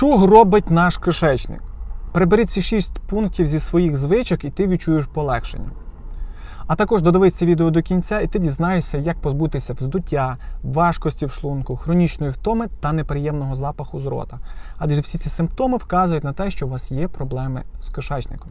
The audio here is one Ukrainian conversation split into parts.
Що робить наш кишечник? Прибери ці 6 пунктів зі своїх звичок, і ти відчуєш полегшення. А також додивись це відео до кінця, і ти дізнаєшся, як позбутися вздуття, важкості в шлунку, хронічної втоми та неприємного запаху з рота. Адже всі ці симптоми вказують на те, що у вас є проблеми з кишечником.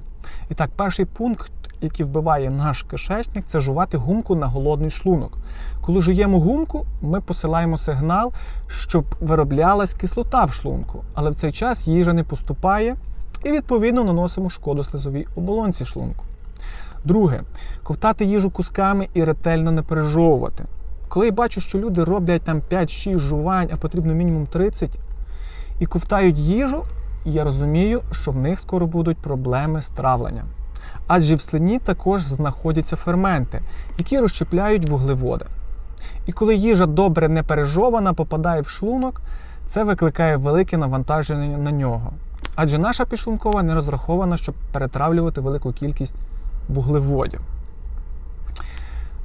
І так, перший пункт, який вбиває наш кишечник, це жувати гумку на голодний шлунок. Коли жуємо гумку, ми посилаємо сигнал, щоб вироблялась кислота в шлунку, але в цей час їжа не поступає і відповідно наносимо шкоду слизовій оболонці шлунку. Друге, ковтати їжу кусками і ретельно не пережовувати. Коли я бачу, що люди роблять там 5-6 жувань, а потрібно мінімум 30, і ковтають їжу, я розумію, що в них скоро будуть проблеми з травленням. Адже в слині також знаходяться ферменти, які розщепляють вуглеводи. І коли їжа добре не пережована, попадає в шлунок, це викликає велике навантаження на нього. Адже наша підшлункова не розрахована, щоб перетравлювати велику кількість вуглеводів.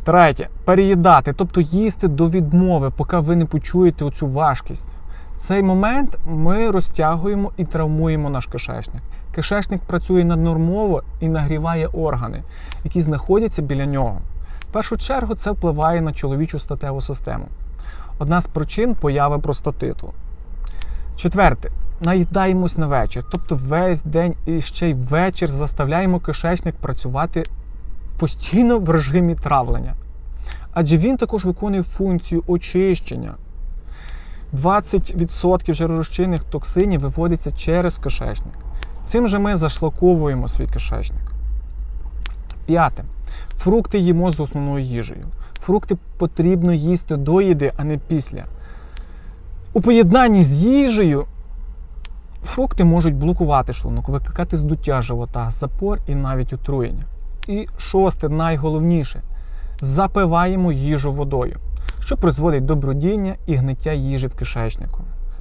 Третє переїдати, тобто їсти до відмови, поки ви не почуєте оцю важкість. В цей момент ми розтягуємо і травмуємо наш кишечник. Кишечник працює наднормово і нагріває органи, які знаходяться біля нього. В першу чергу це впливає на чоловічу статеву систему. Одна з причин появи простатиту. Четверте. Наїдаємось на вечір, тобто весь день і ще й вечір заставляємо кишечник працювати постійно в режимі травлення. Адже він також виконує функцію очищення. 20% жиророзчинних токсинів виводиться через кишечник. Цим же ми зашлаковуємо свій кишечник. П'яте. Фрукти їмо з основною їжею. Фрукти потрібно їсти до їди, а не після. У поєднанні з їжею фрукти можуть блокувати шлунок, викликати здуття живота, запор і навіть отруєння. І шосте, найголовніше запиваємо їжу водою, що призводить до брудіння і гниття їжі в кишечнику.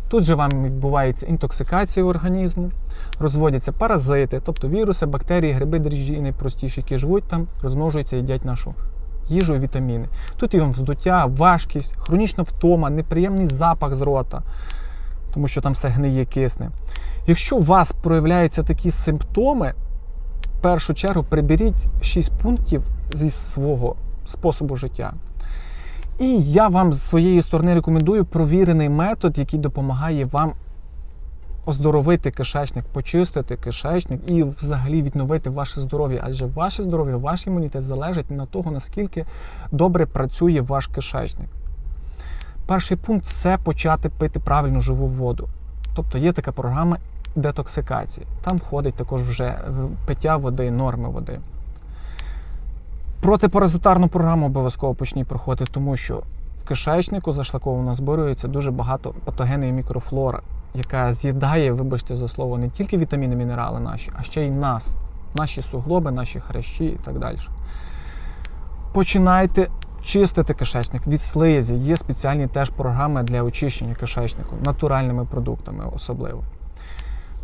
Тут же вам відбувається інтоксикація організму, розводяться паразити, тобто віруси, бактерії, гриби, дріжджі і найпростіші, які живуть там, розмножуються і їдять нашу їжу і вітаміни. Тут і вам вздуття, важкість, хронічна втома, неприємний запах з рота, тому що там все гниє кисне. Якщо у вас проявляються такі симптоми, в першу чергу приберіть 6 пунктів зі свого способу життя. І я вам з своєї сторони рекомендую провірений метод, який допомагає вам оздоровити кишечник, почистити кишечник і взагалі відновити ваше здоров'я. Адже ваше здоров'я, ваш імунітет залежить на того, наскільки добре працює ваш кишечник. Перший пункт це почати пити правильну живу воду. Тобто є така програма детоксикації. Там входить також вже пиття води, норми води. Протипаразитарну програму обов'язково почніть проходити, тому що в кишечнику зашлаковано зборюється дуже багато патогенної мікрофлори, яка з'їдає, вибачте за слово, не тільки вітаміни, мінерали наші, а ще й нас, наші суглоби, наші хрящі і так далі. Починайте чистити кишечник від слизі. Є спеціальні теж програми для очищення кишечнику, натуральними продуктами особливо.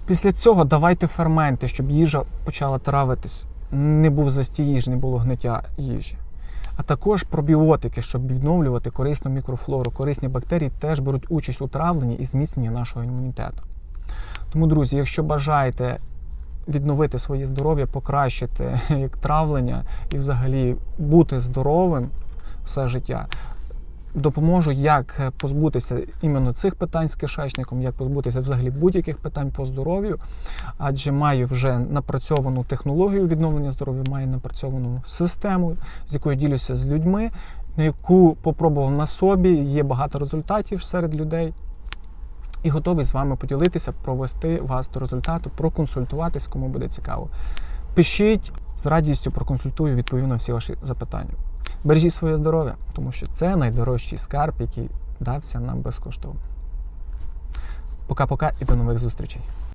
Після цього давайте ферменти, щоб їжа почала травитись не був застій їжі, не було гниття їжі. А також пробіотики, щоб відновлювати корисну мікрофлору. Корисні бактерії теж беруть участь у травленні і зміцненні нашого імунітету. Тому, друзі, якщо бажаєте відновити своє здоров'я, покращити як травлення і взагалі бути здоровим все життя, допоможу, як позбутися іменно цих питань з кишечником, як позбутися взагалі будь-яких питань по здоров'ю, адже маю вже напрацьовану технологію відновлення здоров'я, маю напрацьовану систему, з якою ділюся з людьми, на яку попробував на собі. Є багато результатів серед людей. І готовий з вами поділитися, провести вас до результату, проконсультуватись, кому буде цікаво. Пишіть з радістю проконсультую, відповім на всі ваші запитання. Бережіть своє здоров'я, тому що це найдорожчий скарб, який дався нам безкоштовно. Пока-пока і до нових зустрічей.